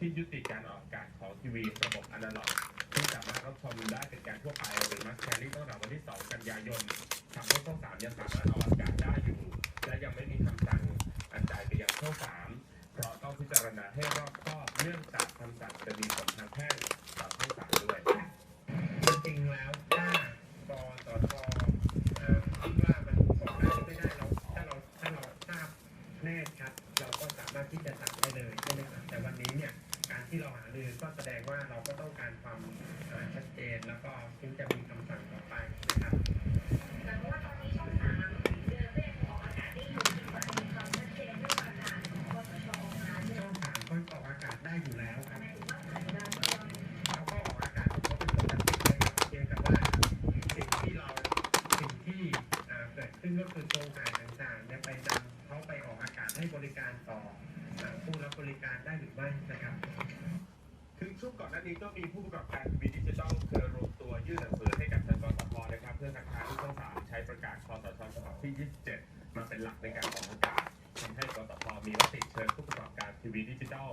ที่ยุติการออกอากาศของทีวีระบบอนาล็อกที่สามารถรับชมได้เป็นการทั่วไปหรือมัสแครี่ตั้งแต่วันที่ 2 กันยายนทำให้ช่อง3ยังสามารถออกอากาศได้อยู่ และยังไม่มีคำสั่งอันใดไปยังช่อง3เพราะต้องพิจารณาให้รอบคอบเนื่องจากคำสั่งจะมีผลทางแพ่งต่อช่อง3ด้วยจริงแล้วถ้ากสทเอ่อคิดว่ามันส่งได้ไม่ได้เราถ้าเราถ้าเราทราบแน่ชัดาก็สามารถที่จะสั่งได้เลยใช่ไหมครับแต่วันนี้เนี่ยการที่เราหารือก็แสดงว่าเราก็ต้องการความเอ่อชัดเจนแล้วก็ถึงจะมีคำสั่งต่อไปนะครับแต่ว่าตอนนี้ช่องสามเดือนก็ยังออกอากาศได้อยู่ที่มันมีความชัดเจนเรื่องประกาศของกสชออกมาเนี่ยช่องสามก็ออกอากาศได้อยู่แล้วครับหมายถึงว่าผ่านการเมืองเราก็ออกอากาศของเขาเป็นปกตินะครับเพียงแต่ว่าสิ่งที่เราสิ่งที่อ่าเกิดขึ้นก็คือโครงข่ายต่างๆเนี่ยไปนำเขาไปออกอากาศ ให้บริการต่อผู้รับบริการได้หรือไม่นะครับถึงช่วงก่อนหน้านี้ก็มีผู้ประกอบการทีดิจิทัลเคยรวมตัวยื่นหนังสือให้กับทางกสทนะครับ เพื่อคัดค้านที่ช่องสามใช้ประกาศคสชฉบับที่ 27 มาเป็นหลักในการออกอากาศทำให้กสทมีมติเชิญผู้ประกอบการทีวีดิจิทัล